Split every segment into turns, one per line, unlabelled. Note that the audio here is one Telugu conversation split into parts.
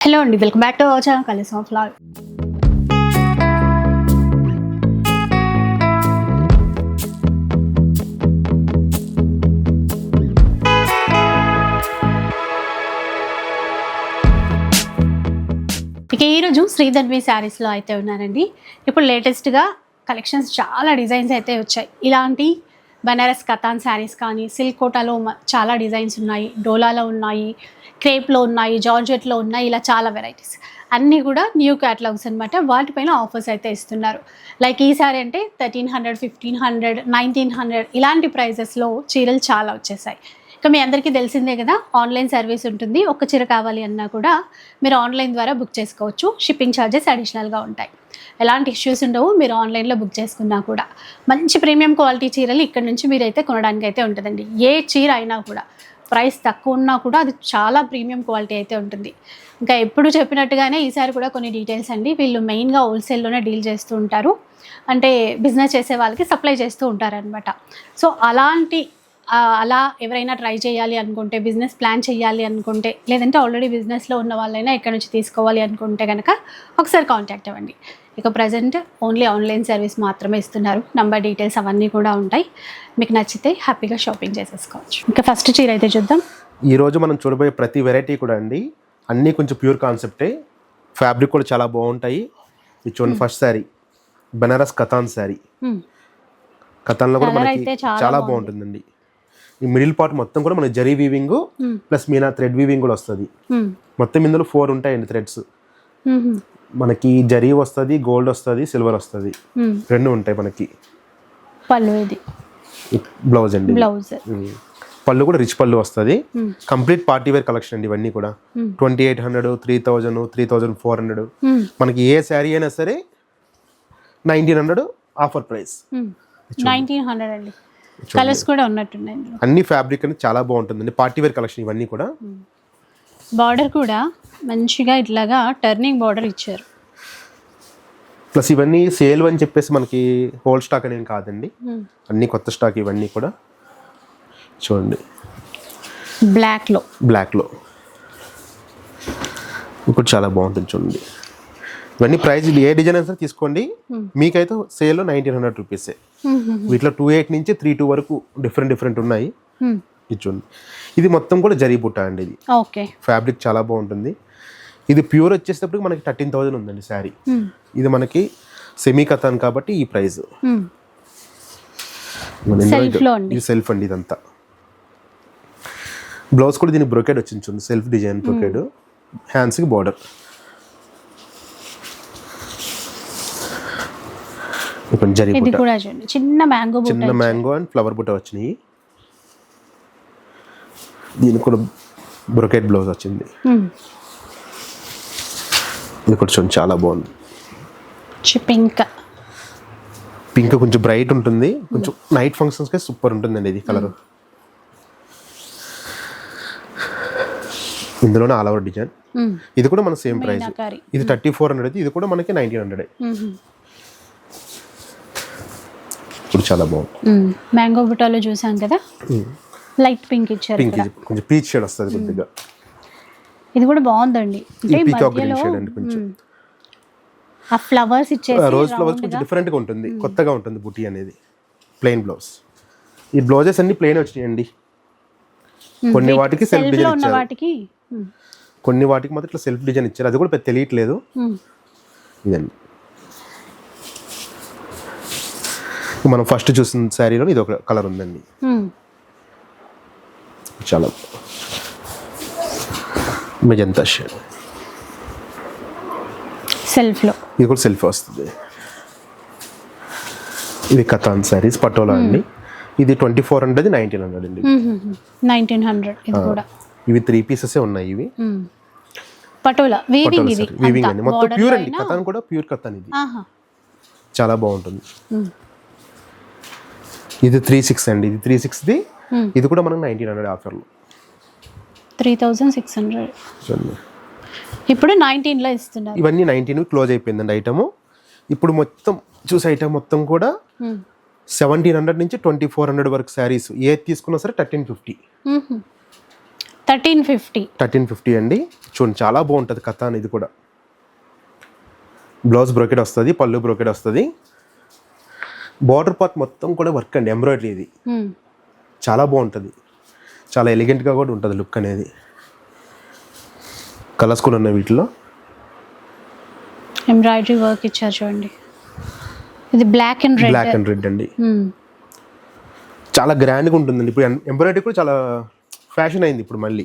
హలో అండి welcome back to our channel కలిసి ఆఫ్ లాగ్ ఇక ఈరోజు శ్రీధన్వి శారీస్లో అయితే ఉన్నారండి. ఇప్పుడు లేటెస్ట్గా కలెక్షన్స్ చాలా డిజైన్స్ అయితే వచ్చాయి. ఇలాంటి బనారస్ కతాన్ శారీస్ కానీ సిల్క్ కోటాలో చాలా డిజైన్స్ ఉన్నాయి. డోలాలో ఉన్నాయి క్రేప్లో ఉన్నాయి జార్జెట్లో ఉన్నాయి ఇలా చాలా వెరైటీస్. అన్నీ కూడా న్యూ క్యాటలాగ్స్ అనమాట వాటిపైన ఆఫర్స్ అయితే ఇస్తున్నారు. లైక్ ఈ సారీ అంటే thirteen hundred fifteen hundred nineteen hundred ఇలాంటి ప్రైజెస్లో చీరలు చాలా వచ్చేసాయి. ఇక మీ అందరికీ తెలిసిందే కదా ఆన్లైన్ సర్వీస్ ఉంటుంది. ఒక చీర కావాలి అన్నా కూడా మీరు ఆన్లైన్ ద్వారా బుక్ చేసుకోవచ్చు. షిప్పింగ్ ఛార్జెస్ అడిషనల్గా ఉంటాయి. ఎలాంటి ఇష్యూస్ ఉండవు మీరు ఆన్లైన్లో బుక్ చేసుకున్నా కూడా. మంచి ప్రీమియం క్వాలిటీ చీరలు ఇక్కడ నుంచి మీరైతే కొనడానికి అయితే ఉంటుందండి. ఏ చీర అయినా కూడా ప్రైస్ తక్కువ ఉన్నా కూడా అది చాలా ప్రీమియం క్వాలిటీ అయితే ఉంటుంది. ఇంకా ఎప్పుడు చెప్పినట్టుగానే ఈసారి కూడా కొన్ని డీటెయిల్స్ అండి. వీళ్ళు మెయిన్గా హోల్సేల్లోనే డీల్ చేస్తూ ఉంటారు. అంటే బిజినెస్ చేసే వాళ్ళకి సప్లై చేస్తూ ఉంటారనమాట సో అలాంటి అలా ఎవరైనా ట్రై చేయాలి అనుకుంటే బిజినెస్ ప్లాన్ చేయాలి అనుకుంటే లేదంటే ఆల్రెడీ బిజినెస్లో ఉన్న వాళ్ళైనా ఇక్కడ నుంచి తీసుకోవాలి అనుకుంటే కనుక ఒకసారి కాంటాక్ట్ అవ్వండి. ఇక ప్రజెంట్ ఓన్లీ ఆన్లైన్ సర్వీస్ మాత్రమే ఇస్తున్నారు. నంబర్ డీటెయిల్స్ అవన్నీ కూడా ఉంటాయి. మీకు నచ్చితే హ్యాపీగా షాపింగ్ చేసేసుకోవచ్చు. ఇంకా ఫస్ట్ చీర అయితే చూద్దాం.
ఈ రోజు మనం చూడబోయే ప్రతి వెరైటీ కూడా అండి అన్నీ కొంచెం ప్యూర్ కాన్సెప్టే ఫ్యాబ్రిక్ కూడా చాలా బాగుంటాయి. ఇది చూడండి ఫస్ట్ శారీ బనారస్ కథాన్ శారీ. కథాన్లో కూడా మనకి
చాలా.
బాగుంటుందండి. ఈ మిడిల్ పార్ట్ మొత్తం కూడా మనకి zari weaving. Plus meena thread weaving కూడా వస్తుంది. మొత్తం ఇందులో ఫోర్ ఉంటాయండి థ్రెడ్స్. మనకి జరీ వస్తుంది గోల్డ్ వస్తుంది సిల్వర్ వస్తుంది. రెండు ఉంటాయి మనకి
పళ్ళు ఇది
బ్లౌజ్ అండి
బ్లౌజ్.
పళ్ళు కూడా రిచ్ పళ్ళు వస్తుంది. కంప్లీట్ పార్టీ వేర్ కలెక్షన్ అండి ఇవన్నీ కూడా. Twenty eight hundred three thousand three thousand four hundred. మనకి ఏ శారీ అయినా సరే nineteen hundred offer price
nineteen hundred అండి కలర్స్ కూడా ఉన్నట్టున్నాయి
అన్ని ఫ్యాబ్రిక్ అనేది చాలా బాగుంటుందండి. పార్టీ వేర్ కలెక్షన్ ఇవన్నీ కూడా.
బార్డర్ కూడా మంచిగా ఇట్లాగా టర్నింగ్ బార్డర్ ఇచ్చారు.
ప్లస్ ఇవన్నీ సేల్ అని చెప్పేసి మనకి హోల్ స్టాక్ అనేవి కాదండి. అన్ని కొత్త స్టాక్ ఇవన్నీ కూడా. చూడండి.
బ్లాక్లో.
బ్లాక్లో. ఇప్పుడు చాలా బాగుంటుంది చూడండి. ఇవన్నీ ప్రైస్ ఏ డిజైన్ అయినా సరే తీసుకోండి. మీకైతే సేల్లో నైన్టీన్ హండ్రెడ్ రూపీసే. వీటిలో టూ ఎయిట్ నుంచి త్రీ టూ వరకు డిఫరెంట్ డిఫరెంట్ ఉన్నాయి. ఇది చూడండి ఇది మొత్తం కూడా జరీ బుట్ట అండి ఇది.
ఓకే.
ఫ్యాబ్రిక్ చాలా బాగుంటుంది. ఇది ప్యూర్ వచ్చేటప్పటికి మనకి థర్టీన్ థౌజండ్ ఉందండి శారీ. ఇది మనకి సెమీ కథాన్ కాబట్టి ఈ ప్రైస్
అండి.
ఇది సెల్ఫ్ అండి ఇదంతా. బ్లౌజ్ కూడా దీనికి బ్రొకెడ్ వచ్చింది చూడండి. సెల్ఫ్ డిజైన్ బ్రొకెడ్ హ్యాండ్స్కి బార్డర్ ఇప్పుడు జరీ
ఇది
బుట్ట.
కూడా చూడండి. చిన్న మ్యాంగో
చిన్న మ్యాంగో అండ్ ఫ్లవర్ బుట్ట వచ్చినాయి. దీనికి కూడా బ్రొకెట్ బ్లౌజ్ వచ్చింది. ఇది కూడా చూడండి చాలా బాగుంది.
పింక్.
పింక్ కొంచెం బ్రైట్ ఉంటుంది. కొంచెం నైట్ ఫంక్షన్స్కి సూపర్ ఉంటుందండి ఇది కలర్. ఇందులోనే ఆల్ ఓవర్ డిజైన్. ఇది కూడా మన సేమ్ ప్రైస్. ఇది థర్టీ ఫోర్ హండ్రెడ్ ఇది కూడా మనకి నైన్టీన్ హండ్రెడ్. ఇప్పుడు చాలా బాగుంది.
మ్యాంగో బుట్టాలో చూసాం కదా? లైట్ పింక్ ఇచ్చారు
పింక్ కొంచెం పీచ్ షేడ్ వస్తుంది కొద్దిగా.
ఇది కూడా బాగుందండి.
కొంచెం.
ఆ ఫ్లవర్స్ ఇచ్చేసి
రోజ్ ఫ్లవర్స్ కొంచెం డిఫరెంట్గా ఉంటుంది. కొత్తగా ఉంటుంది బుటీ అనేది. ప్లెయిన్ బ్లౌజ్ ఈ బ్లౌజెస్ అన్ని ప్లెయిన్ వచ్చినాయండి. కొన్ని వాటికి సెల్ఫ్ డిజైన్ ఇచ్చారు.
వాటికి.
కొన్ని వాటికి మాత్రం ఇట్లా సెల్ఫ్ డిజైన్ ఇచ్చారు. అది కూడా పెద్ద తెలియట్లేదు. ఇదండి. మనం ఫస్ట్ చూసిన శారీలో ఇది ఒక కలర్ ఉందండి. చాలా మెజంతా షేడ్.
సెల్ఫ్లో
ఇది కూడా సెల్ఫ్ వస్తుంది. ఇది కథాన్ శారీస్ పటోలా అండి. ఇది twenty four hundred nineteen hundred అండి
నైన్టీన్ హండ్రెడ్ ఇది కూడా.
ఇవి త్రీ పీసెస్ ఉన్నాయి ఇవి.
పటోలా వీవింగ్ ఇది
వీవింగ్. అండి. మొత్తం ప్యూర్ అండి. కథాన్ కూడా ప్యూర్ కథాన్ ఇది. చాలా బాగుంటుంది. ఇది త్రీ సిక్స్ అండి. ఇది త్రీ సిక్స్ది
మ్మ్.
ఇది కూడా మనకు నైన్టీన్ హండ్రెడ్ ఆఫర్లో.
త్రీ థౌజండ్ సిక్స్ హండ్రెడ్ ఇప్పుడు నైన్టీన్లో ఇస్తున్నారు.
ఇవన్నీ నైన్టీన్ క్లోజ్ అయిపోయిందండి ఐటమ్ ఇప్పుడు మొత్తం చూసే ఐటమ్ మొత్తం కూడా. సెవెంటీన్ హండ్రెడ్ నుంచి ట్వంటీ ఫోర్ హండ్రెడ్ వరకు శారీస్ ఏది తీసుకున్నా సరే thirteen fifty.
Thirteen fifty
thirteen fifty అండి. చూడండి చాలా బాగుంటుంది కథాన్ ఇది కూడా. బ్లౌజ్ బ్రోకెట్ వస్తుంది పళ్ళు బ్రోకెట్ వస్తుంది. బార్డర్ పార్ట్ మొత్తం కూడా వర్క్ అండి ఎంబ్రాయిడరీ ఇది. చాలా బాగుంటుంది. చాలా ఎలిగెంట్గా కూడా ఉంటుంది లుక్ అనేది. కలర్స్ కూడా ఉన్నాయి వీటిలో.
ఎంబ్రాయిడరీ వర్క్ ఇచ్చారు చూడండి. ఇది black and
black
red
and red అండి. చాలా గ్రాండ్గా ఉంటుందండి. ఇప్పుడు ఎంబ్రాయిడరీ కూడా చాలా ఫ్యాషన్ అయింది ఇప్పుడు మళ్ళీ.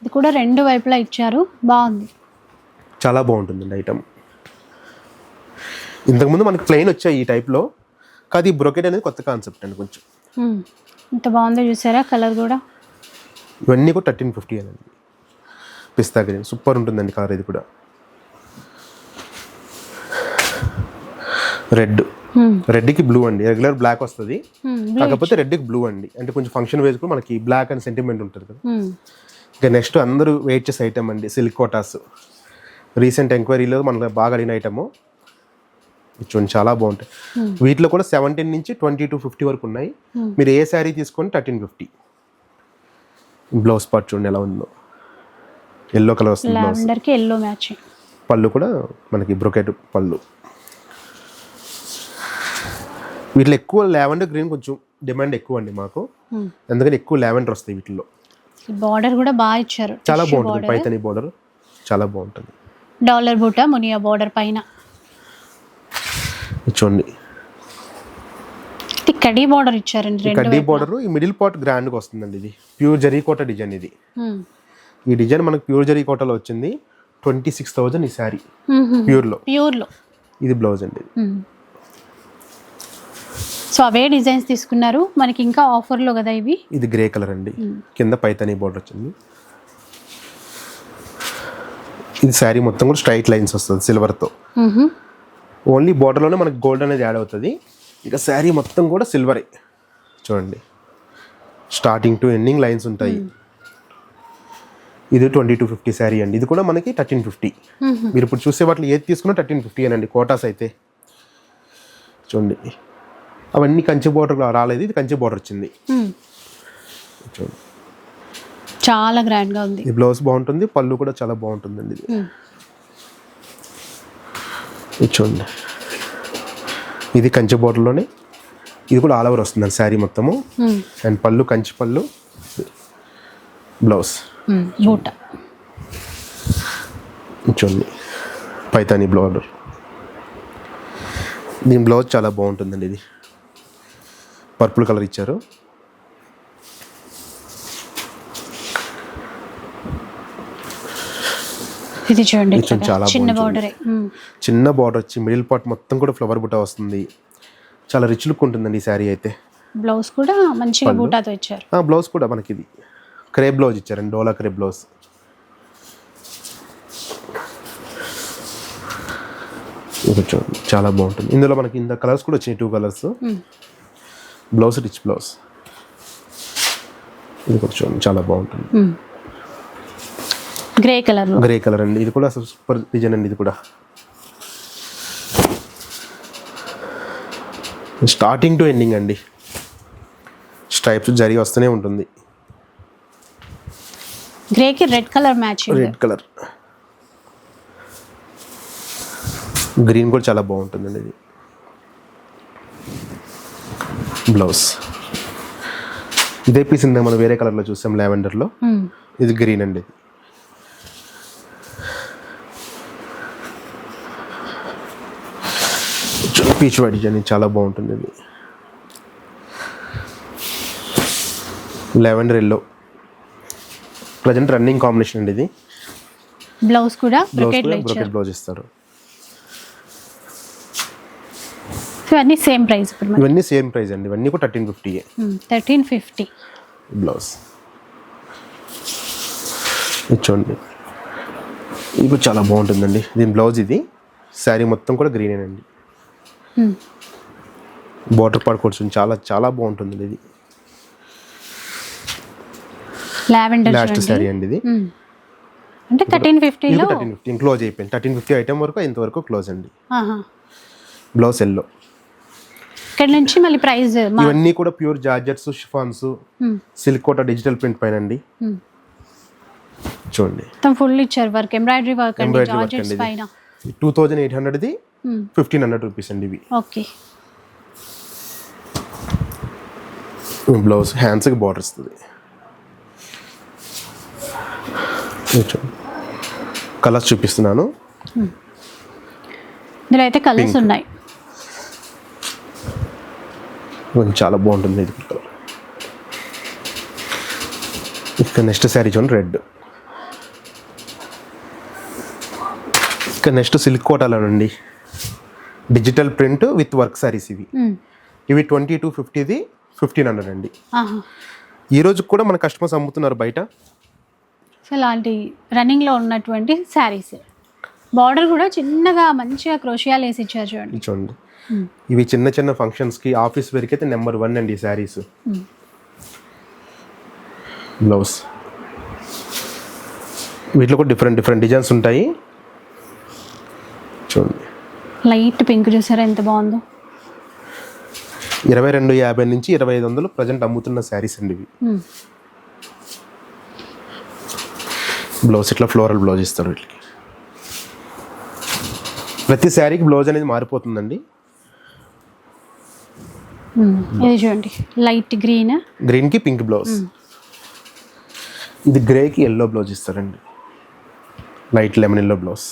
ఇది కూడా రెండు వైపులా ఇచ్చారు. బాగుంది.
చాలా బాగుంటుందండి ఐటమ్ ఇంతకుముందు మనకి ప్లెయిన్ వచ్చాయి ఈ టైప్లో కాదు ఈ బ్రొకెట్ అనేది కొత్త కాన్సెప్ట్ అండి కొంచెం.
ఇంత బాగుందో చూసారా? కలర్ కూడా?
ఇవన్నీ కూడా థర్టీన్ ఫిఫ్టీ అండి. పిస్తా గ్రీన్ సూపర్ ఉంటుందండి కలర్ ఇది కూడా. రెడ్. రెడ్కి బ్లూ అండి. రెగ్యులర్ బ్లాక్ వస్తుంది. కాకపోతే రెడ్కి బ్లూ అండి. అంటే కొంచెం ఫంక్షన్ వేస్ కూడా మనకి బ్లాక్ అని సెంటిమెంట్ ఉంటుంది కదా. ఇంకా నెక్స్ట్ అందరూ వెయిట్ చేసే ఐటమ్ అండి సిల్క్ కోటాస్ రీసెంట్ ఎంక్వైరీలో మనకు బాగా అడిగిన ఐటమ్ చూడండి చాలా బాగుంటాయి. వీటిలో కూడా సెవెంటీన్ నుంచి ట్వంటీ టు ఫిఫ్టీ వరకు ఉన్నాయి. మీరు ఏ శారీ తీసుకొని థర్టీన్ ఫిఫ్టీ బ్లౌజ్ పార్ట్ చూడండి ఎలా ఉందో. ఎల్లో కలర్ వస్తుంది
ఎల్లో మ్యాచింగ్
పళ్ళు కూడా మనకి బ్రొకెట్ పళ్ళు. వీటిలో ఎక్కువ లావెండర్ గ్రీన్ కొంచెం డిమాండ్ ఎక్కువ అండి మాకు. ఎందుకని ఎక్కువ లావెండర్ వస్తాయి వీటిలో
బార్డర్ కూడా బాగా ఇచ్చారు.
చాలా బాగుంటుంది పైతని బోర్డర్ చాలా బాగుంటుంది.
డాలర్ బూట మునియా బార్డర్ పైన.
చూడండి
కడీ బార్డర్ ఇచ్చారండి
కడ్డీ బోర్డర్ ఈ మిడిల్ పార్ట్ గ్రాండ్గా వస్తుందండి ఇది. ప్యూర్ జరీ కోట డిజైన్ ఇది. ఈ డిజైన్ మనకు ప్యూర్ జరీ కోటలో వచ్చింది. ట్వంటీ సిక్స్ థౌజండ్ ఈ శారీ.
మ్మ్.
ప్యూర్లో
ప్యూర్లో.
ఇది బ్లౌజ్ అండి.
సో అవే డిజైన్స్ తీసుకున్నారు. మనకి ఇంకా ఆఫర్లో కదా ఇవి?
ఇది గ్రే కలర్ అండి. కింద పైతని బోర్డర్ వచ్చింది. ఇది శారీ మొత్తం కూడా స్ట్రైట్ లైన్స్ వస్తుంది సిల్వర్తో. ఓన్లీ బోర్డర్లోనే మనకి గోల్డ్ అనేది యాడ్ అవుతుంది. ఇక శారీ మొత్తం కూడా సిల్వరే చూడండి. స్టార్టింగ్ టు ఎండింగ్ లైన్స్ ఉంటాయి. ఇది ట్వంటీ టూ ఫిఫ్టీ శారీ అండి. ఇది కూడా మనకి థర్టీన్ ఫిఫ్టీ మీరు ఇప్పుడు చూసే వాటిలో ఏది తీసుకున్నా థర్టీన్ ఫిఫ్టీ అనండి. కోటాస్ అయితే. చూడండి. అవన్నీ కంచి బోర్డర్ రాలేదు. ఇది కంచి బోర్డర్ వచ్చింది. చూడండి.
చాలా గ్రాండ్గా ఉంది.
ఈ బ్లౌజ్ బాగుంటుంది. పళ్ళు కూడా చాలా బాగుంటుందండి ఇది. ఇది చూడండి ఇది కంచి బోర్డర్లోనే ఇది కూడా ఆల్ ఓవర్ వస్తుందండి శారీ మొత్తము. అండ్ పళ్ళు కంచి పళ్ళు బ్లౌజ్.
బూట.
చూడండి పైతాని బ్లౌజర్ దీని బ్లౌజ్ చాలా బాగుంటుందండి ఇది. పర్పుల్ కలర్ ఇచ్చారు.
ఇది చూడండి
చాలా
చిన్న బార్డరే
చిన్న బార్డర్ వచ్చి మిడిల్ పార్ట్ మొత్తం కూడా ఫ్లవర్ బుట్ట వస్తుంది. చాలా రిచ్ లుక్ ఉంటుందండి ఈ శారీ అయితే.
బ్లౌజ్ కూడా మంచిగా బూటాతో ఇచ్చారు.
ఆ, బ్లౌజ్ కూడా మనకి ఇది క్రే బ్లౌజ్ ఇచ్చారండి డోలా క్రే బ్లౌజ్ చూడండి చాలా బాగుంటుంది. ఇందులో మనకి ఇంత కలర్స్ కూడా వచ్చినాయి two colours blouse rich blouse ఇది కూడా చూడండి చాలా బాగుంటుంది.
గ్రే కలర్
గ్రే కలర్ అండి. ఇది కూడా సూపర్ డిజైన్ అండి ఇది కూడా. స్టార్టింగ్ టు ఎండింగ్ అండి. స్ట్రైప్స్ జరి వస్తూనే ఉంటుంది.
గ్రే కి red colour matching
red colour green కూడా చాలా బాగుంటుందండి ఇది. బ్లౌజ్ ఇదే పీస్ ఇందాక మనం వేరే కలర్లో చూసాం లావెండర్లో ఇది గ్రీన్ అండి. పీచ్ వైట్ డిజైన్ చాలా బాగుంటుంది ఇది. Lavender yellow present running combination అండి ఇది.
బ్లౌజ్ కూడా బ్రొకెట్
బ్లౌజ్ ఇస్తారు.
సో అన్ని సేమ్ ప్రైస్
ఇవన్నీ సేమ్ ప్రైస్ అండి. ఇవన్నీ కూడా thirteen fifty
thirteen fifty
blouse చూడండి. ఇది కూడా చాలా బాగుంటుందండి. దీని బ్లౌజ్ ఇది. శారీ మొత్తం కూడా గ్రీనేనండి బార్డర్ పార్ట్ కూడా చాలా చాలా బాగుంటుంది ఇది.
లావెండర్
లాస్ట్ శారీ అండి ఇది.
అంటే థర్టీన్ ఫిఫ్టీలో
థర్టీన్ ఫిఫ్టీ క్లోజ్ అయిపోయింది థర్టీన్ ఫిఫ్టీ ఐటమ్ వరకు ఇంతవరకు క్లోజ్ అండి. బ్లౌజ్ ఎల్లో
ఇక్కడ నుంచి మళ్ళీ ప్రైస్
ఇవన్నీ కూడా pure georgettes chiffons
Hmm.
Silk Kota digital print పైన అండి.
Hmm.
చూడండి.
మొత్తం ఫుల్ ఇచ్చారు వర్క్ ఎంబ్రాయిడరీ వర్క్ అండి
ఎంబ్రాయిడరీ వర్క్
జార్జెట్స్
అండి టూ థౌజండ్ ఎయిట్ హండ్రెడ్ది
Hmm.
ఫిఫ్టీన్ హండ్రెడ్ రూపీస్ అండి ఇవి.
ఓకే
బ్లౌజ్ హ్యాండ్స్కి బార్డర్ వస్తుంది కలర్స్ చూపిస్తున్నాను.
ఇందులో అయితే కలర్స్ ఉన్నాయి.
కొంచెం చాలా బాగుంటుంది ఇది కలర్ ఇక నెక్స్ట్ శారీ చూడండి రెడ్ ఇక next silk కోటాలోనండి digital print with work sarees ఇవి. ఇవి ట్వంటీ టూ ఫిఫ్టీది ఫిఫ్టీన్ హండ్రెడ్ అండి. ఈ రోజు కూడా మన కస్టమర్స్ అమ్ముతున్నారు బయట.
సో ఇలాంటి రన్నింగ్లో ఉన్నటువంటి శారీస్ బార్డర్ కూడా చిన్నగా మంచిగా క్రోషియాలు వేసి ఇచ్చారు చూడండి.
చూడండి ఇవి చిన్న చిన్న ఫంక్షన్స్కి ఆఫీస్ వేర్కి అయితే నెంబర్ వన్ అండి శారీస్ బ్లౌజ్. వీటిలో కూడా డిఫరెంట్ డిఫరెంట్ డిజైన్స్ ఉంటాయి. చూడండి.
లైట్ పింక్ చూసారా? ఎంత బాగుందో.
ఇరవై రెండు యాభై నుంచి ఇరవై ఐదు వందలు ప్రజెంట్ అమ్ముతున్న శారీస్ అండి ఇవి. బ్లౌజ్ ఇట్లా ఫ్లోరల్ బ్లౌజ్ ఇస్తారు వీటికి ప్రతి శారీకి బ్లౌజ్ అనేది మారిపోతుందండి.
ఇది చూడండి. Light green.
గ్రీన్కి పింక్ బ్లౌజ్. ఇది గ్రేకి ఎల్లో బ్లౌజ్ ఇస్తారండి. Light lemon yellow blouse.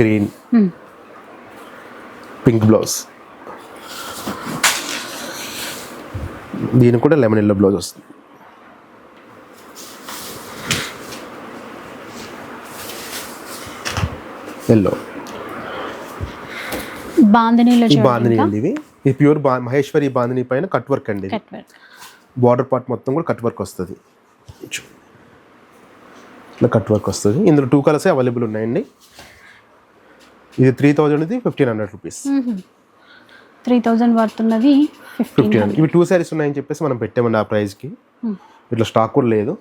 Green pink blouse దీనికి కూడా లెమన్ ఎల్లో బ్లౌజ్ వస్తుంది. ఎల్లో
బాంధనీలో
ఇవి ఇది. ప్యూర్ బా మహేశ్వరి బాందిని పైన కట్ వర్క్ అండి బార్డర్ పార్ట్ మొత్తం కూడా కట్ వర్క్ వస్తుంది. ఇట్లా కట్ వర్క్ వస్తుంది. ఇందులో టూ కలర్సే అవైలబుల్ ఉన్నాయండి. ఇది త్రీ థౌజండ్ ఇది fifteen hundred rupees
three thousand worth ఉన్నది ఫిఫ్టీన్
ఇవి టూ శారీస్ ఉన్నాయని చెప్పేసి మనం పెట్టామండి ఆ ప్రైస్కి ఇట్లా స్టాక్ కూడా లేదు.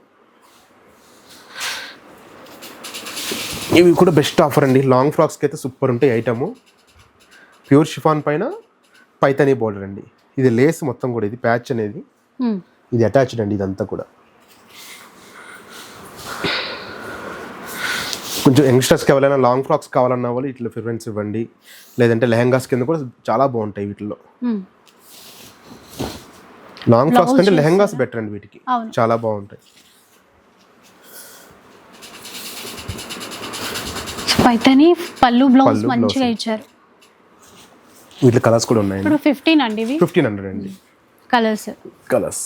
ఇవి కూడా బెస్ట్ ఆఫర్ అండి. లాంగ్ ఫ్రాక్స్కి అయితే సూపర్ ఉంటాయి ఐటము ప్యూర్ షిఫాన్ పైన పైతనీ బోర్డర్ అండి. ఇది లేస్ మొత్తం కూడా ఇది ప్యాచ్ అనేది. ఇది అటాచ్డ్ అండి ఇదంతా కూడా. కొంచెం యంగ్స్టర్స్కి ఎవరైనా లాంగ్ ఫ్రాక్స్ కావాలన్న వాళ్ళు ఇట్లా ప్రిఫరెన్స్ ఇవ్వండి. లేదంటే లెహంగాస్ కింద కూడా చాలా బాగుంటాయి వీటిలో లాంగ్ ఫ్రాక్స్ కంటే లెహంగాస్ బెటర్ అండి వీటికి. చాలా బాగుంటాయి.
పైతని పళ్ళు బ్లౌజ్ మంచిగా. ఇచ్చారు.
వీటిలో కలర్స్ కూడా ఉన్నాయండి.
ఇప్పుడు ఫిఫ్టీన్ అండి ఇవి.
ఫిఫ్టీన్ హండ్రెడ్ అండి.
Colours.
Colours.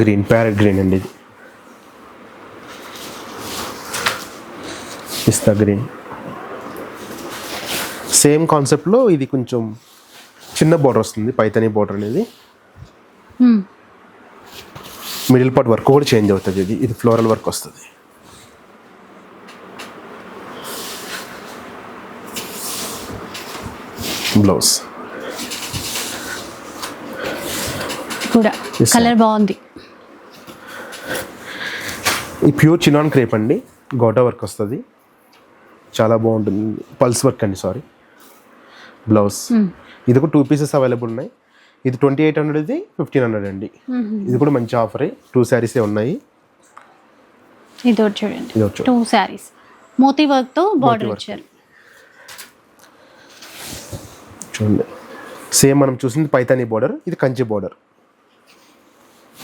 Green parrot green అండి ఇది. పిస్తా గ్రీన్ సేమ్ కాన్సెప్ట్లో ఇది కొంచెం చిన్న బోర్డర్ వస్తుంది పైతనీ బోర్డర్ అనేది. మిడిల్ పార్ట్ వర్క్ కూడా చేంజ్ అవుతుంది ఇది ఇది ఫ్లోరల్ వర్క్ వస్తుంది. బ్లౌజ్
కూడా కలర్ బాగుంది.
ఈ ప్యూర్ చినాన్ క్రేప్ అండి గోటా వర్క్ వస్తుంది. చాలా బాగుంటుంది. పల్స్ వర్క్ అండి సారీ. బ్లౌజ్. ఇది కూడా టూ పీసెస్ అవైలబుల్ ఉన్నాయి. ఇది ట్వంటీ ఎయిట్ హండ్రెడ్ ఇది ఫిఫ్టీన్ హండ్రెడ్ అండి. ఇది కూడా మంచి ఆఫరే. టూ శారీసే ఉన్నాయి.
ఇది చూడండి. టూ శారీస్. మోతీ వర్క్తో బార్డర్. ఇచ్చారు.
చూడండి. సేమ్ మనం చూసింది పైతానీ బోర్డర్ ఇది కంచి బోర్డర్.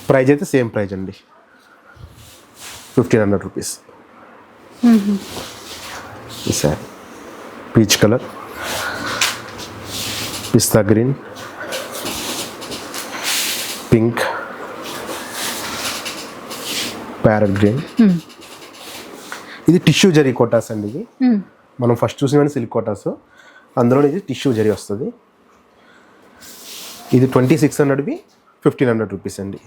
ప్రైజ్ అయితే సేమ్ ప్రైజ్ అండి. Fifteen hundred rupees. ఈ sari peach colour pista green pink parrot green ఇది టిష్యూ జరీ కోటాస్ అండి ఇది. మనం ఫస్ట్ చూసిన సిల్క్ కోటాస్ అందులో ఇది టిష్యూ జరీ వస్తుంది. ఇది ట్వంటీ సిక్స్ హండ్రెడ్వి ఫిఫ్టీన్ హండ్రెడ్ రూపీస్ అండి.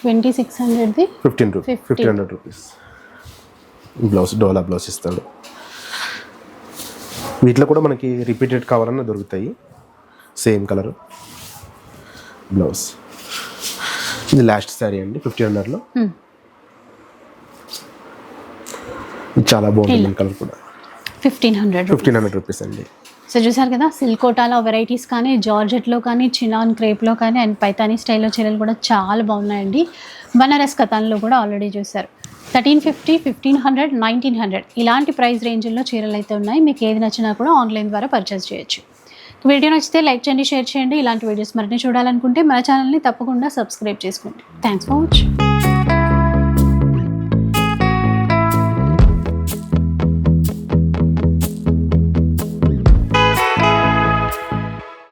Twenty six హండ్రెడ్ది
fifteen rupees
15.
Fifteen hundred rupees blouse డోలా బ్లౌజ్ ఇస్తాడు. వీటిలో కూడా మనకి రిపీటెడ్ కావాలన్నా దొరుకుతాయి. సేమ్ కలర్ బ్లౌజ్ ఇది లాస్ట్ శారీ అండి ఫిఫ్టీన్ హండ్రెడ్లో ఇది చాలా బాగుంటుంది కలర్ కూడా.
Fifteen hundred
fifteen hundred rupees అండి.
సో చూసారు కదా సిల్క్ కోటాలో వెరైటీస్ కానీ జార్జెట్లో కానీ చినాన్ క్రేప్లో కానీ అండ్ పైతానీ స్టైల్లో చీరలు కూడా చాలా బాగున్నాయండి. బనారస్ కథాన్లో కూడా ఆల్రెడీ చూసారు. Thirteen fifty fifteen hundred nineteen hundred. ఇలాంటి ప్రైస్ రేంజ్లో చీరలు అయితే ఉన్నాయి. మీకు ఏది నచ్చినా కూడా ఆన్లైన్ ద్వారా పర్చేస్ చేయొచ్చు. వీడియో నచ్చితే లైక్ చేయండి షేర్ చేయండి. ఇలాంటి వీడియోస్ మరిన్ని చూడాలనుకుంటే మన ఛానల్ని తప్పకుండా సబ్స్క్రైబ్ చేసుకోండి. Thanks for watching.